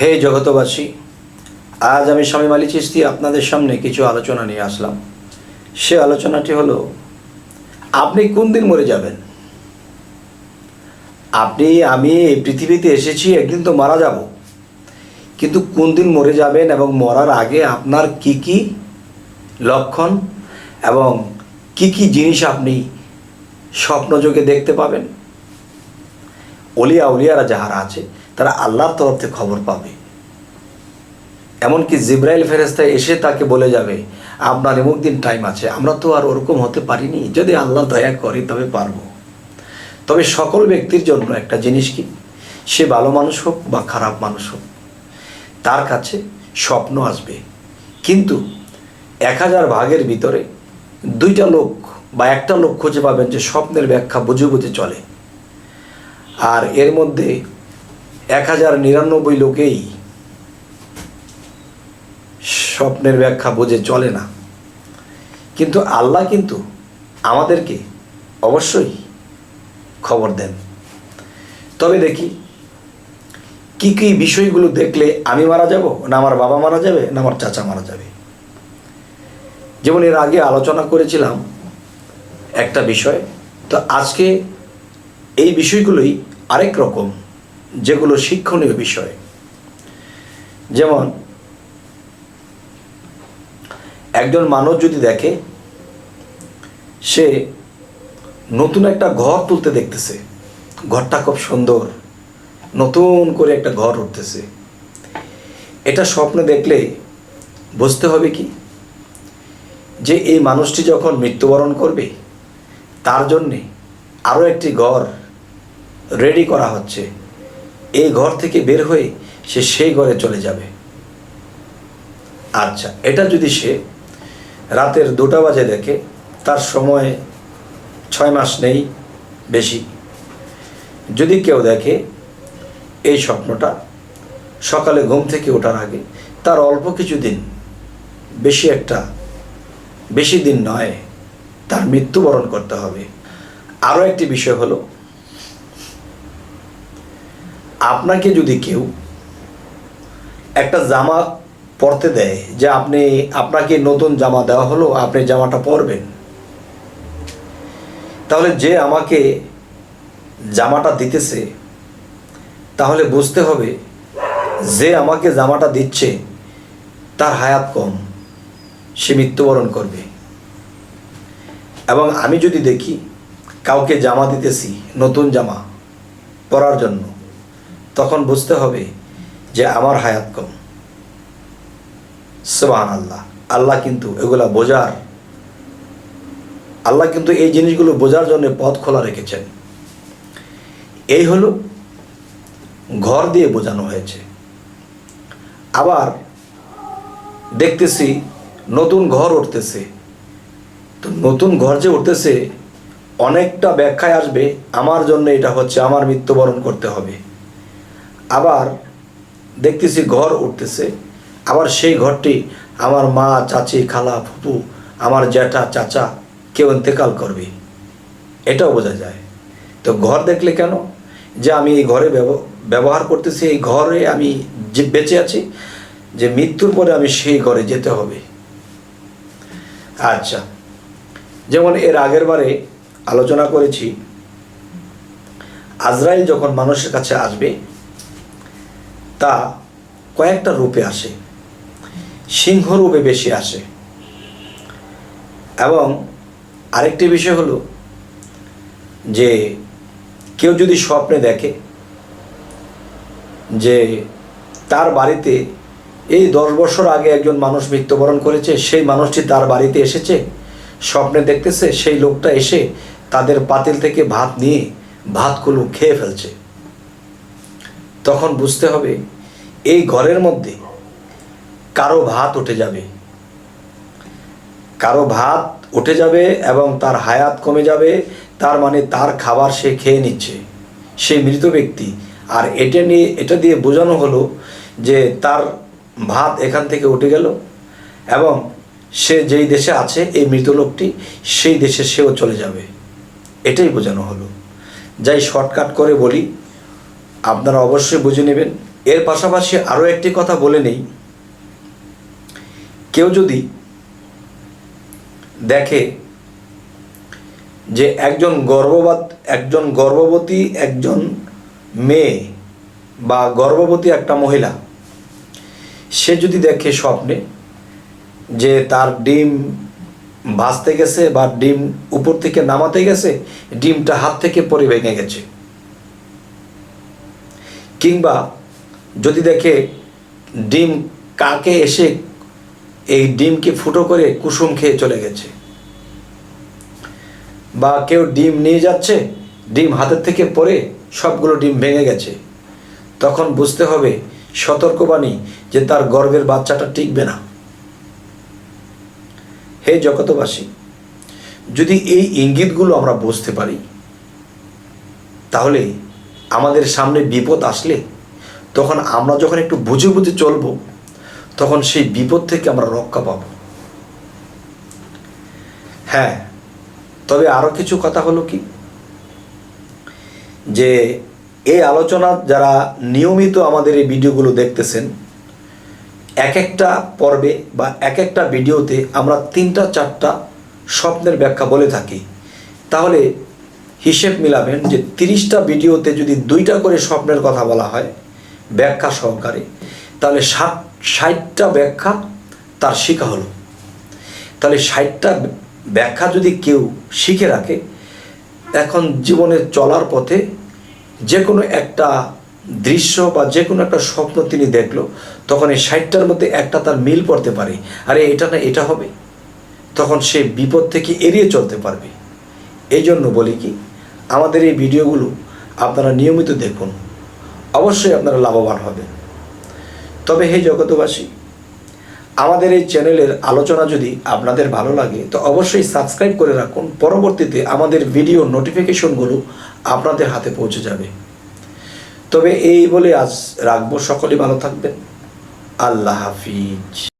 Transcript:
হে জগতবাসী আজ আমি স্বামী মালি চিস্তি আপনাদের সামনে কিছু আলোচনা নিয়ে আসলাম। সে আলোচনাটি হলো, আপনি কোন দিন মরে যাবেন? আপনি, আমি এই পৃথিবীতে এসেছি, একদিন তো মারা যাব। কিন্তু কোন দিন মরে যাবেন এবং মরার আগে আপনার কি কি লক্ষণ এবং কি কি জিনিস আপনি স্বপ্নযোগে দেখতে পাবেন? অলিয়া উলিয়ারা যাহারা আছে তারা আল্লাহর তরফ থেকে খবর পাবে। এমনকি জিব্রাইল ফেরেস্তা এসে তাকে বলে যাবে, আপনার এমুক দিন টাইম আছে, আমরা তো আর ওরকম হতে পারিনি। যদি আল্লাহ দয়া করে তবে পারব। তবে সকল ব্যক্তির জন্য একটা জিনিস কি? সে ভালো মানুষ হোক বা খারাপ মানুষ হোক, তার কাছে স্বপ্ন আসবে। কিন্তু এক হাজার ভাগের ভিতরে দুইটা লোক বা একটা লোক খুঁজে পাবেন যে স্বপ্নের ব্যাখ্যা বুঝে বুঝে চলে। আর এর মধ্যে এক হাজার নিরানব্বই লোকেই স্বপ্নের ব্যাখ্যা বোঝে, চলে না। কিন্তু আল্লাহ কিন্তু আমাদেরকে অবশ্যই খবর দেন। তবে দেখি, কি কি বিষয়গুলো দেখলে আমি মারা যাব, না আমার বাবা মারা যাবে, না আমার চাচা মারা যাবে? যেমন এর আগে আলোচনা করেছিলাম একটা বিষয়, তো আজকে এই বিষয়গুলোই আরেক রকম। যেগুলো শিক্ষণীয় বিষয়। যেমন, একজন মানুষ যদি দেখে, সে নতুন একটা ঘর তুলতে দেখতেছে, ঘরটা খুব সুন্দর, নতুন করে একটা ঘর উঠতেছে, এটা স্বপ্নে দেখলে বুঝতে হবে কি? যে এই মানুষটি যখন মৃত্যুবরণ করবে, তার জন্যে আরও একটি ঘর রেডি করা হচ্ছে। এই ঘর থেকে বের হয়ে সে সেই ঘরে চলে যাবে। আচ্ছা এটা যদি সে রাতের দুটা বাজে দেখে, তার সময় ছয় মাস নেই বেশি। যদি কেউ দেখে এই স্বপ্নটা সকালে ঘুম থেকে ওঠার আগে, তার অল্প কিছু দিন, বেশি একটা, বেশি দিন নয়, তার মৃত্যুবরণ করতে হবে। আরও একটি বিষয় হলো আপনাকে যদি কেউ একটা জামা পরতে দেয় যে আপনি, আপনাকে নতুন জামা দেওয়া হলো, আপনি জামাটা পরবেন, তাহলে যে আমাকে জামাটা দিতেছে, তাহলে বুঝতে হবে যে আমাকে জামাটা দিচ্ছে, তার হায়াত কম, সে মৃত্যুবরণ করবে। এবং আমি যদি দেখি কাউকে জামা দিতেছি, নতুন জামা পরার জন্য তখন বুঝতে হবে যে আমার হায়াত কম। সুবাহান আল্লাহ আল্লাহ কিন্তু এগুলা বোঝার, আল্লাহ কিন্তু এই জিনিসগুলো বোঝার জন্য পথ খোলা রেখেছেন। এই হলো ঘর দিয়ে বোঝানো হয়েছে। আবার দেখতেছি নতুন ঘর উঠতেছে। তো নতুন ঘর যে উঠতেছে, অনেকটা ব্যাখ্যায় আসবে, আমার জন্য এটা হচ্ছে, আমার মৃত্যুবরণ করতে হবে। আবার দেখতেছি ঘর উঠতেছে। আবার সেই ঘরটি আমার মা, চাচি, খালা, ফুপু, আমার জ্যাঠা, চাচা কেউ ইন্তেকাল করবে। এটাও বোঝা যায়। তো ঘর দেখলে কেন? যে আমি এই ঘরে ব্যব- ব্যবহার করতেছি, এই ঘরে আমি যে বেঁচে আছি, যে মৃত্যুর পরে আমি সেই ঘরে যেতে হবে। আচ্ছা যেমন এর আগের বারে আলোচনা করেছি, আজরাইল যখন মানুষের কাছে আসবে তা কয়েকটা রূপে আসে, সিংহ রূপে বেশি আসে। এবং আরেকটি বিষয় হলো যে, কেউ যদি স্বপ্নে দেখে যে তার বাড়িতে এই দশ বছর আগে একজন মানুষ মৃত্যুবরণ করেছে, সেই মানুষটি তার বাড়িতে এসেছে, স্বপ্নে দেখতেছে, সেই লোকটা এসে তাদের পাতিল থেকে ভাত নিয়ে ভাতগুলো খেয়ে ফেলছে। তখন বুঝতে হবে এই ঘরের মধ্যে কারও ভাত উঠে যাবে। কারও ভাত উঠে যাবে এবং তার হায়াত কমে যাবে, তার মানে তার খাবার সে খেয়ে নিচ্ছে। সেই মৃত ব্যক্তি। আর এটা নিয়ে, এটা দিয়ে বোঝানো হলো যে তার ভাত এখান থেকে উঠে গেল এবং সে যেই দেশে আছে, এই মৃত লোকটি, সেই দেশে সেও চলে যাবে। এটাই বোঝানো হলো। যাই শর্টকাট করে বলি, আপনারা অবশ্যই বুঝে নেবেন। এর পাশাপাশি আরও একটি কথা বলে নেই। কেউ যদি দেখে যে একজন গর্ভবাত, একজন গর্ভবতী, একজন মেয়ে বা গর্ভবতী একটা মহিলা, সে যদি দেখে স্বপ্নে যে তার ডিম ভাসতে গেছে বা ডিম উপর থেকে নামাতে গেছে, ডিমটা হাত থেকে পরে ভেঙে গেছে, কিংবা যদি দেখে ডিম কাকে এসে এই ডিমকে ফুটো করে কুসুম খেয়ে চলে গেছে। বা কেউ ডিম নিয়ে যাচ্ছে, ডিম হাতের থেকে পড়ে সবগুলো ডিম ভেঙে গেছে। তখন বুঝতে হবে সতর্কবাণী যে তার গর্ভের বাচ্চাটা টিকবে না। হে জগতবাসী যদি এই ইঙ্গিতগুলো আমরা বুঝতে পারি, তাহলে আমাদের সামনে বিপদ আসলে তখন আমরা যখন একটু বুঝে বুঝে চলবো, তখন সেই বিপদ থেকে আমরা রক্ষা পাব। হ্যাঁ তবে আরও কিছু কথা হলো কি? যে এই আলোচনা যারা নিয়মিত আমাদের এই ভিডিওগুলো দেখতেছেন এক একটা পর্বে বা এক একটা ভিডিওতে আমরা তিনটা, চারটা স্বপ্নের ব্যাখ্যা বলে থাকি। তাহলে হিসেব মিলাবেন যে তিরিশটা ভিডিওতে যদি দুইটা করে স্বপ্নের কথা বলা হয় ব্যাখ্যা সহকারে। তাহলে ষাট ষাটটা ব্যাখ্যা তার শিখা হলো। তাহলে ষাটটা ব্যাখ্যা যদি কেউ শিখে রাখে, এখন জীবনে চলার পথে যে কোনো একটা দৃশ্য বা যে কোনো একটা স্বপ্ন তিনি দেখল, তখন এই ষাটটার মধ্যে একটা তার মিল পড়তে পারে। আরে এটা না, এটা হবে। তখন সে বিপদ থেকে এড়িয়ে চলতে পারবে। এই জন্য বলি কি, আমাদের এই ভিডিওগুলো আপনারা নিয়মিত দেখুন। অবশ্যই আপনারা লাভবান হবেন। তবে হে জগতবাসী আমাদের এই চ্যানেলের আলোচনা যদি আপনাদের ভালো লাগে, তো অবশ্যই সাবস্ক্রাইব করে রাখুন। পরবর্তীতে আমাদের ভিডিও নোটিফিকেশনগুলো আপনাদের হাতে পৌঁছে যাবে। তবে এই বলে আজ রাখব। সকলেই ভালো থাকবেন। আল্লাহ হাফিজ।